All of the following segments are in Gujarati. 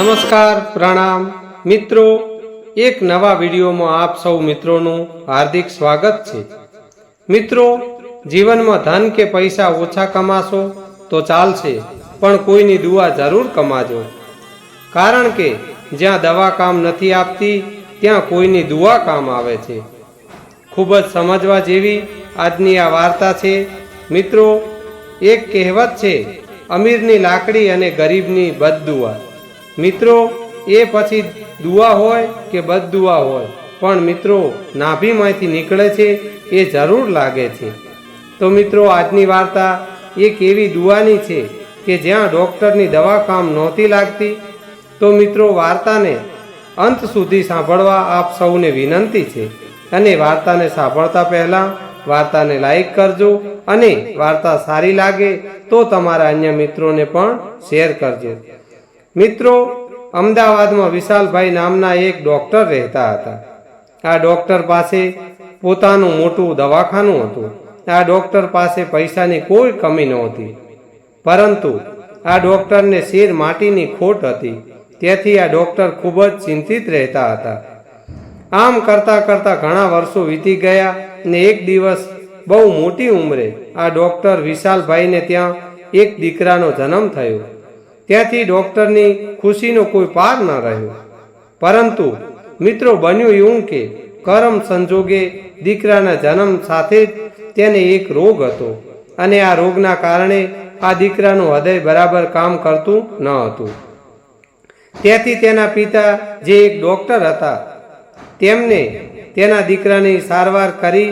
નમસ્કાર, પ્રણામ. મિત્રો, એક નવા વિડીયોમાં આપ સૌ મિત્રોનું હાર્દિક સ્વાગત છે. મિત્રો, જીવનમાં ધન કે પૈસા ઓછા કમાશો તો ચાલશે, પણ કોઈની દુઆ જરૂર કમાજો. કારણ કે જ્યાં દવા કામ નથી આપતી, ત્યાં કોઈની દુઆ કામ આવે છે. ખૂબ જ સમજવા જેવી આજની આ વાર્તા છે. મિત્રો, એક કહેવત છે, અમીરની લાકડી અને ગરીબની બદદુઆ. મિત્રો, એ પછી દુઆ હોય કે બદદુઆ હોય, પણ મિત્રો, નાભીમાંથી નીકળે છે એ જરૂર લાગે છે. તો મિત્રો, આજની વાર્તા એક એવી દુઆની છે કે જ્યાં ડૉક્ટરની દવા કામ નહોતી લાગતી, તો મિત્રો, વાર્તાને અંત સુધી સાંભળવા આપ સૌને વિનંતી છે. અને વાર્તાને સાંભળતા પહેલાં વાર્તાને લાઈક કરજો અને વાર્તા સારી લાગે તો તમારા અન્ય મિત્રોને પણ શેર કરજો. મિત્રો, અમદાવાદમાં વિશાલભાઈ નામના એક ડૉક્ટર રહેતા હતા. આ ડૉક્ટર પાસે પોતાનું મોટું દવાખાનું હતું. આ ડૉક્ટર પાસે પૈસાની કોઈ કમી નહોતી. પરંતુ આ ડૉક્ટરને શેર માટીની ખોટ હતી. તેથી આ ડૉક્ટર ખૂબ જ ચિંતિત રહેતા હતા. આમ કરતાં કરતાં ઘણા વર્ષો વીતી ગયા ને એક દિવસ બહુ મોટી ઉંમરે આ ડૉક્ટર વિશાલભાઈને ત્યાં એક દીકરાનો જન્મ થયો. ત્યાંથી ડૉક્ટરની ખુશીનો કોઈ પાર ન રહ્યો. પરંતુ મિત્રો બન્યું એવું કે કરમ સંજોગે દીકરાના જન્મ સાથે જ તેને એક રોગ હતો અને આ રોગના કારણે આ દીકરાનું હૃદય બરાબર કામ કરતું ન હતું. ત્યાંથી તેના પિતા જે એક ડૉક્ટર હતા, તેમને તેના દીકરાની સારવાર કરી,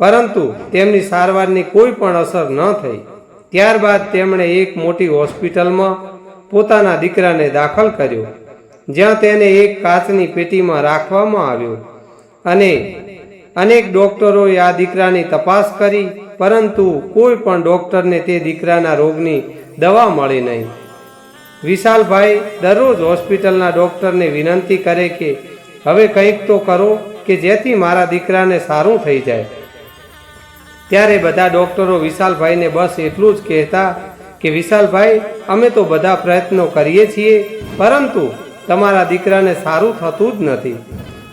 પરંતુ તેમની સારવારની કોઈ પણ અસર ન થઈ. ત્યારબાદ તેમણે એક મોટી હોસ્પિટલમાં પોતાના દીકરાને દાખલ કર્યો, જ્યાં તેને એક કાચની પેટીમાં રાખવામાં આવ્યો અને અનેક ડોક્ટરોએ આ દીકરાની તપાસ કરી, પરંતુ કોઈ પણ ડોક્ટરને તે દીકરાના રોગની દવા મળી નહીં. વિશાલભાઈ દરરોજ હોસ્પિટલના ડોક્ટરને વિનંતી કરે કે, હવે કંઈક તો કરો કે જેથી મારા દીકરાને સારું થઈ જાય. ત્યારે બધા ડોક્ટરો વિશાલભાઈને બસ એટલું જ કહેતા કે, વિશાલભાઈ, અમે તો બધા પ્રયત્નો કરીએ છીએ, પરંતુ તમારા દીકરાને સારું થતું જ નથી.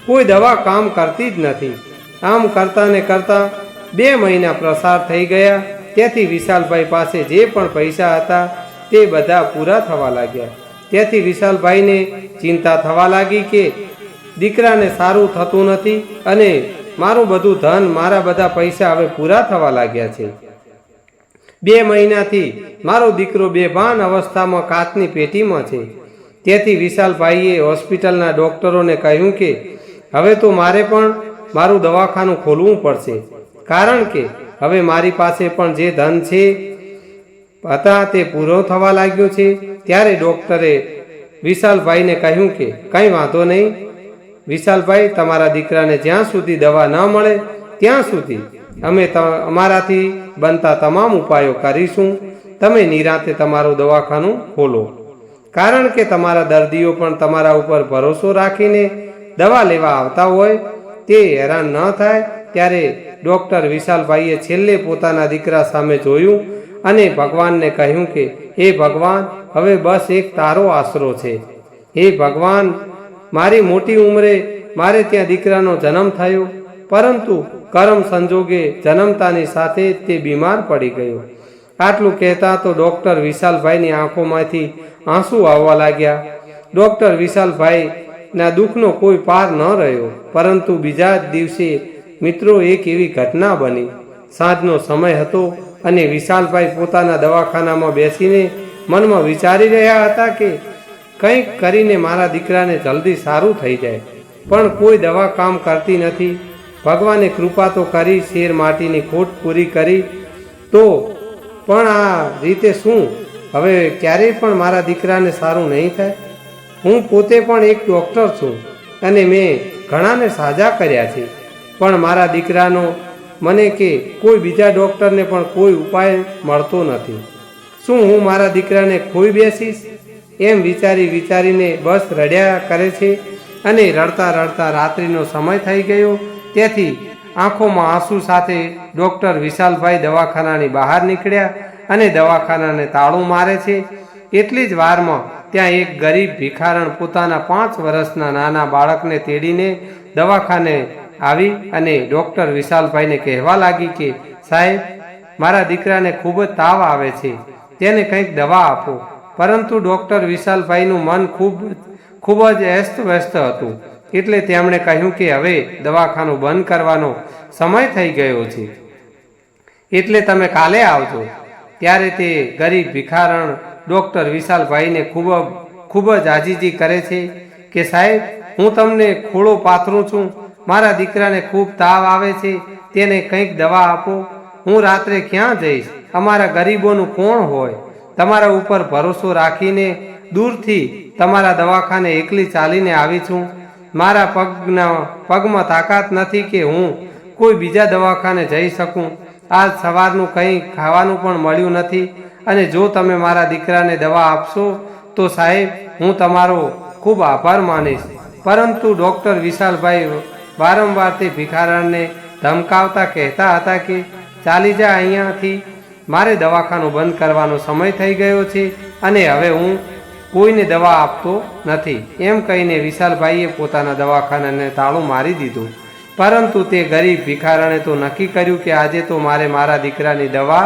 કોઈ દવા કામ કરતી જ નથી. આમ કરતાં ને કરતાં બે મહિના પ્રસાર થઈ ગયા. તેથી વિશાલભાઈ પાસે જે પણ પૈસા હતા તે બધા પૂરા થવા લાગ્યા. તેથી વિશાલભાઈને ચિંતા થવા લાગી કે, દીકરાને સારું થતું નથી અને મારું બધું ધન, મારા બધા પૈસા હવે પૂરા થવા લાગ્યા છે. બે મહિનાથી મારો દીકરો બેભાન અવસ્થામાં કાચની પેટીમાં છે. તેથી વિશાલભાઈએ હોસ્પિટલના ડૉક્ટરોને કહ્યું કે, હવે તો મારે પણ મારું દવાખાનું ખોલવું પડશે. કારણ કે હવે મારી પાસે પણ જે ધન છે, હતા તે પૂરો થવા લાગ્યો છે. ત્યારે ડૉક્ટરે વિશાલભાઈને કહ્યું કે, કંઈ વાંધો નહીં વિશાલભાઈ, તમારા દીકરાને જ્યાં સુધી દવા ન મળે, ત્યાં સુધી અમે અમારાથી બનતા તમામ ઉપાયો કરીશું તમે નિરાતે તમારું દવાખાનું ખોલો. કારણ કે તમારા દર્દીઓ પણ તમારા ઉપર ભરોસો રાખીને દવા લેવા આવતા હોય, તે હેરાન ન થાય. ત્યારે ડૉક્ટર વિશાલભાઈએ છેલ્લે પોતાના દીકરા સામે જોયું અને ભગવાનને કહ્યું કે, હે ભગવાન, હવે બસ એક તારો આશરો છે. હે ભગવાન મારી મોટી ઉંમરે મારે ત્યાં દીકરાનો જન્મ થયો, પરંતુ કરમ સંજોગે જન્મતાની સાથે તે બીમાર પડી ગયો. આટલું કહેતા તો ડૉક્ટર વિશાલભાઈની આંખોમાંથી આંસુ આવવા લાગ્યા. ડૉક્ટર વિશાલભાઈના દુઃખનો કોઈ પાર ન રહ્યો, પરંતુ બીજા જ દિવસે મિત્રો એક એવી ઘટના બની. સાંજનો સમય હતો અને વિશાલભાઈ પોતાના દવાખાનામાં બેસીને મનમાં વિચારી રહ્યા હતા કે કંઈક કરીને મારા દીકરાને જલ્દી સારું થઈ જાય. પણ કોઈ દવા કામ કરતી નથી. ભગવાને કૃપા તો કરી, શેર માટીની ખોટ પૂરી કરી. તો પણ આ રીતે શું? હવે ક્યારેય પણ મારા દીકરાને સારું નહીં થાય? હું પોતે પણ એક ડૉક્ટર છું અને મેં ઘણાને સાજા કર્યા છે. પણ મારા દીકરાનો મને કે કોઈ બીજા ડૉક્ટરને પણ કોઈ ઉપાય મળતો નથી. શું હું મારા દીકરાને ખોઈ બેસીશ? એમ વિચારી વિચારીને બસ રડ્યા કરે છે અને રડતા રડતા રાત્રિનો સમય થઈ ગયો. તેથી આંખોમાં આંસુ સાથે ડૉક્ટર વિશાલભાઈ દવાખાનાની બહાર નીકળ્યા અને દવાખાનાને તાળું મારે છે. એટલી જ વારમાં ત્યાં એક ગરીબ ભિખારણ પોતાના પાંચ વર્ષના નાના બાળકને તેડીને દવાખાને આવી અને ડૉક્ટર વિશાલભાઈને કહેવા લાગી કે, સાહેબ, મારા દીકરાને ખૂબ જ તાવ આવે છે. તેને કંઈક દવા આપો. પરંતુ ડૉક્ટર વિશાલભાઈનું મન ખૂબ ખૂબ જ અસ્ત વ્યસ્ત હતું. એટલે તેમણે કહ્યું કે હવે દવાખાનું બંધ કરવાનો સમય થઈ ગયો છે. એટલે તમે કાલે આવજો. ત્યારે તે ગરીબ ભિખારણ ડૉક્ટર વિશાલભાઈને ખૂબ ખૂબ જ આજીજી કરે છે કે સાહેબ, હું તમને ખોળો પાથરું છું. મારા દીકરાને ખૂબ તાવ આવે છે. તેને કંઈક દવા આપો. હું રાત્રે ક્યાં જઈશ? અમારા ગરીબોનું કોણ હોય? તમારા ઉપર ભરોસો રાખીને દૂરથી તમારા દવાખાને એકલી ચાલીને આવી છું. મારા પગના, પગમાં તાકાત નથી કે હું કોઈ બીજા દવાખાને જઈ શકું. આજ સવારનું કંઈ ખાવાનું પણ મળ્યું નથી અને જો તમે મારા દીકરાને દવા આપશો, તો સાહેબ, હું તમારો ખૂબ આભાર માનીશ. પરંતુ ડૉક્ટર વિશાલભાઈ વારંવાર તે ભિખારણને ધમકાવતા કહેતા હતા કે, ચાલી જા અહીંયાથી. મારે દવાખાનું બંધ કરવાનો સમય થઈ ગયો છે અને હવે હું કોઈને દવા આપતો નથી. એમ કહીને વિશાલભાઈએ પોતાના દવાખાનાને તાળું મારી દીધું. પરંતુ તે ગરીબ ભિખારણે તો નક્કી કર્યું કે આજે તો મારે મારા દીકરાની દવા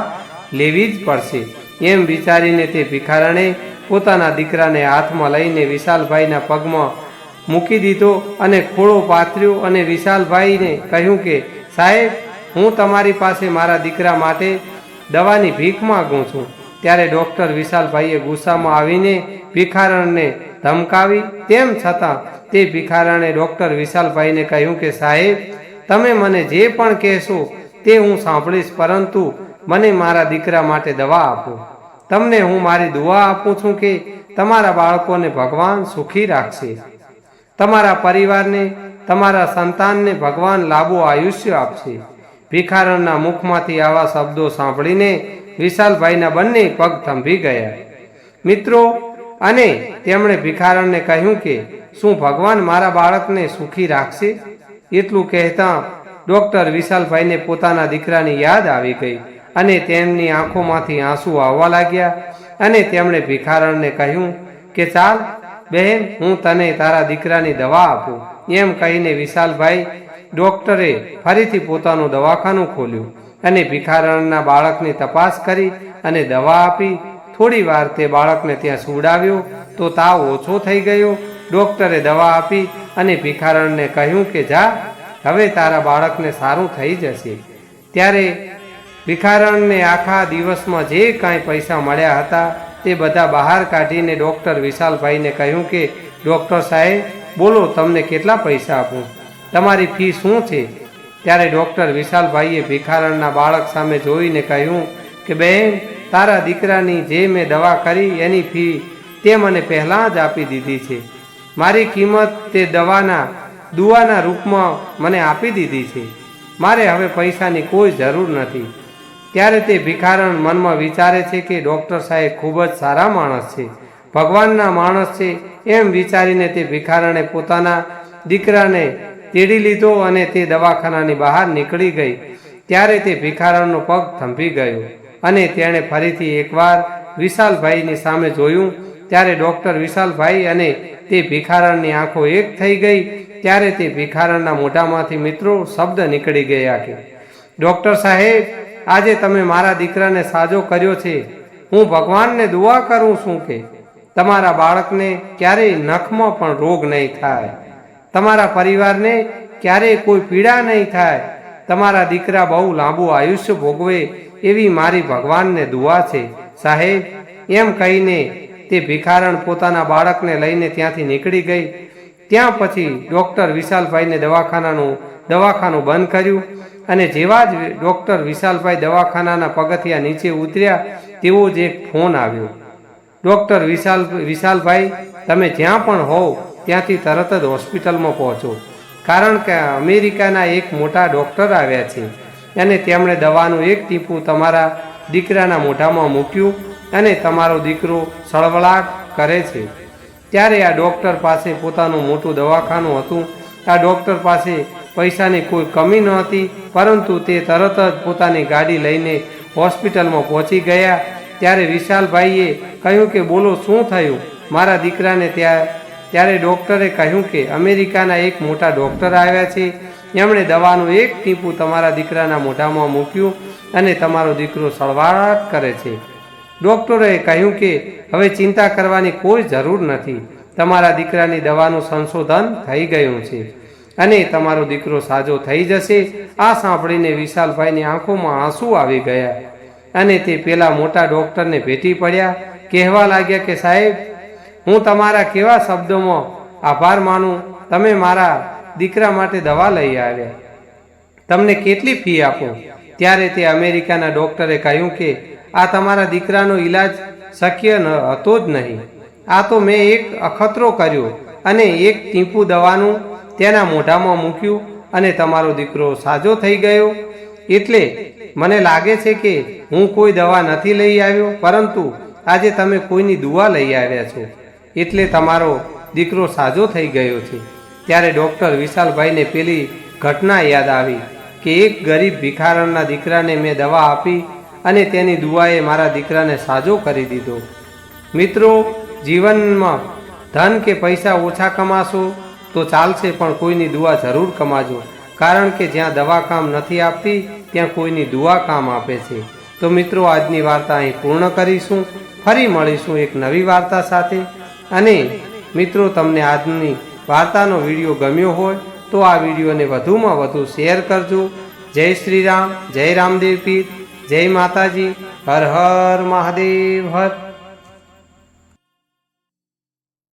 લેવી જ પડશે. એમ વિચારીને તે ભિખારણે પોતાના દીકરાને હાથમાં લઈને વિશાલભાઈના પગમાં મૂકી દીધો અને ખોળો પાથર્યો અને વિશાલભાઈને કહ્યું કે, સાહેબ, હું તમારી પાસે મારા દીકરા માટે દવાની ભીખ માગું છું. ત્યારે ડૉક્ટર વિશાલભાઈએ ગુસ્સામાં આવીને ભિખારણને ધમકાવી. તેમ છતાં તે ભિખારણે ડૉક્ટર વિશાલભાઈને કહ્યું કે, સાહેબ, તમે મને જે પણ કહેશો તે હું સાંભળીશ, પરંતુ મને મારા દીકરા માટે દવા આપો. તમને હું મારી દુઆ આપું છું કે તમારા બાળકોને ભગવાન સુખી રાખશે. તમારા પરિવારને, તમારા સંતાનને ભગવાન લાંબુ આયુષ્ય આપશે. ભિખારણના મુખમાંથી આવા શબ્દો સાંભળીને વિશાલભાઈના બંને પગ થંભી ગયા. મિત્રો, અને તેમણે ભિખારણને કહ્યું કે, શું ભગવાન મારા બાળકને સુખી રાખશે? એટલું કહેતા ડૉક્ટર વિશાલભાઈને પોતાના દીકરાની યાદ આવી ગઈ અને તેમની આંખોમાંથી આંસુ આવવા લાગ્યા અને તેમણે ભિખારણને કહ્યું કે, ચાલ, બહેન, હું તને તારા દીકરાની દવા આપું. એમ કહીને વિશાલભાઈ ડૉક્ટરે ફરીથી પોતાનું દવાખાનું ખોલ્યું અને ભિખારણના બાળકની તપાસ કરી અને દવા આપી. થોડી વાર તે બાળકને ત્યાં સુવડાવ્યો તો તાવ ઓછો થઈ ગયો. ડોક્ટરે દવા આપી અને ભિખારણને કહ્યું કે, જા, હવે તારા બાળકને સારું થઈ જશે. ત્યારે ભિખારણને આખા દિવસમાં જે કાંઈ પૈસા મળ્યા હતા તે બધા બહાર કાઢીને ડૉક્ટર વિશાલભાઈને કહ્યું કે, ડૉક્ટર સાહેબ, બોલો, તમને કેટલા પૈસા આપું? તમારી ફી શું છે? ત્યારે ડૉક્ટર વિશાલભાઈએ ભિખારણના બાળક સામે જોઈને કહ્યું કે બહેન તારા દીકરાની જે મેં દવા કરી એની ફી તે મને પહેલાં જ આપી દીધી છે. મારી કિંમત તે દવાના દુવાના રૂપમાં મને આપી દીધી છે. મારે હવે પૈસાની કોઈ જરૂર નથી. ત્યારે તે ભિખારણ મનમાં વિચારે છે કે, ડૉક્ટર સાહેબ ખૂબ જ સારા માણસ છે. ભગવાનના માણસ છે. એમ વિચારીને તે ભિખારણે પોતાના દીકરાને તેડી લીધો અને તે દવાખાનાની બહાર નીકળી ગઈ. ત્યારે તે ભિખારણનો પગ થંભી ગયો અને તેણે ફરીથી એકવાર વિશાલભાઈની સામે જોયું. ત્યારે ડૉક્ટર વિશાલભાઈ અને તે ભિખારણની આંખો એક થઈ ગઈ. ત્યારે તે ભિખારણના મોઢામાંથી મિત્રો શબ્દ નીકળી ગયા કે, ડૉક્ટર સાહેબ, આજે તમે મારા દીકરાને સાજો કર્યો છે. હું ભગવાનને દુઆ કરું છું કે, તમારા બાળકને ક્યારેય નખમાં પણ રોગ નહીં થાય. તમારા પરિવારને ક્યારેય કોઈ પીડા નહીં થાય. તમારા દીકરા બહુ લાંબુ આયુષ્ય ભોગવે એવી મારી ભગવાનને દુઆ છે. સાહેબ, એમ કહીને તે ભિખારણ પોતાના બાળકને લઈને ત્યાંથી નીકળી ગઈ. ત્યાં પછી ડૉક્ટર વિશાલભાઈને દવાખાનાનું, દવાખાનું બંધ કર્યું અને જેવા જ ડૉક્ટર વિશાલભાઈ દવાખાનાના પગથિયા નીચે ઉતર્યા, તેવો જ એક ફોન આવ્યો. ડૉક્ટર વિશાલ, વિશાલભાઈ, તમે જ્યાં પણ હોવ ત્યાંથી તરત જ હોસ્પિટલમાં પહોંચો. કારણ કે અમેરિકાના એક મોટા ડૉક્ટર આવ્યા છે. અને તેમણે દવાનું એક ટીપું તમારા દીકરાના મોઢામાં મૂક્યું અને તમારો દીકરો સળવળાટ કરે છે. ત્યારે આ ડૉક્ટર પાસે પોતાનું મોટું દવાખાનું હતું. આ ડૉક્ટર પાસે પૈસાની કોઈ કમી નહોતી પરંતુ તે તરત જ પોતાની ગાડી લઈને હોસ્પિટલમાં પહોંચી ગયા. ત્યારે વિશાલભાઈએ કહ્યું કે બોલો, શું થયું? મારા દીકરાને ત્યાં ત્યારે ડૉક્ટરે કહ્યું કે અમેરિકાના એક મોટા ડૉક્ટર આવ્યા છે. એમણે દવાનું એક ટીપું તમારા દીકરાના મોઢામાં મૂક્યું અને તમારો દીકરો સળવાટ કરે છે. ડૉક્ટરોએ કહ્યું કે હવે ચિંતા કરવાની કોઈ જરૂર નથી. તમારા દીકરાની દવાનું સંશોધન થઈ ગયું છે અને તમારો દીકરો સાજો થઈ જશે. આ સાંભળીને વિશાલભાઈની આંખોમાં આંસુ આવી ગયા અને તે પેલા મોટા ડૉક્ટરને ભેટી પડ્યા. કહેવા લાગ્યા કે સાહેબ હું તમારા કેવા શબ્દોમાં આભાર માનું? તમે મારા દીકરા માટે દવા લઈ આવ્યા. તમને કેટલી ફી આપું? ત્યારે તે અમેરિકાના ડૉક્ટરે કહ્યું કે, આ તમારા દીકરાનો ઈલાજ શક્ય ન, હતો જ નહીં. આ તો મેં એક અખતરો કર્યો અને એક ટીપું દવાનું તેના મોઢામાં મૂક્યું અને તમારો દીકરો સાજો થઈ ગયો. એટલે મને લાગે છે કે હું કોઈ દવા નથી લઈ આવ્યો, પરંતુ આજે તમે કોઈની દુઆ લઈ આવ્યા છો. એટલે તમારો દીકરો સાજો થઈ ગયો છે. ત્યારે ડૉક્ટર વિશાલભાઈને પેલી ઘટના યાદ આવી કે એક ગરીબ ભિખારણના દીકરાને મેં દવા આપી અને તેની દુઆએ મારા દીકરાને સાજો કરી દીધો. મિત્રો, જીવનમાં ધન કે પૈસા ઓછા કમાશો તો ચાલશે પણ કોઈની દુઆ જરૂર કમાજો. કારણ કે જ્યાં દવા કામ નથી આપતી, ત્યાં કોઈની દુઆ કામ આપે છે. તો મિત્રો, આજની વાર્તા અહીં પૂર્ણ કરીશું. ફરી મળીશું એક નવી વાર્તા સાથે. અને મિત્રો, તમને આજની વાર્તાનો વીડિયો ગમ્યો હોય તો આ વિડીયોને વધુમાં વધુ શેર કરજો. જય શ્રી રામ, જય રામદેવ પીઠ જય માતાજી. હર હર મહાદેવ, હર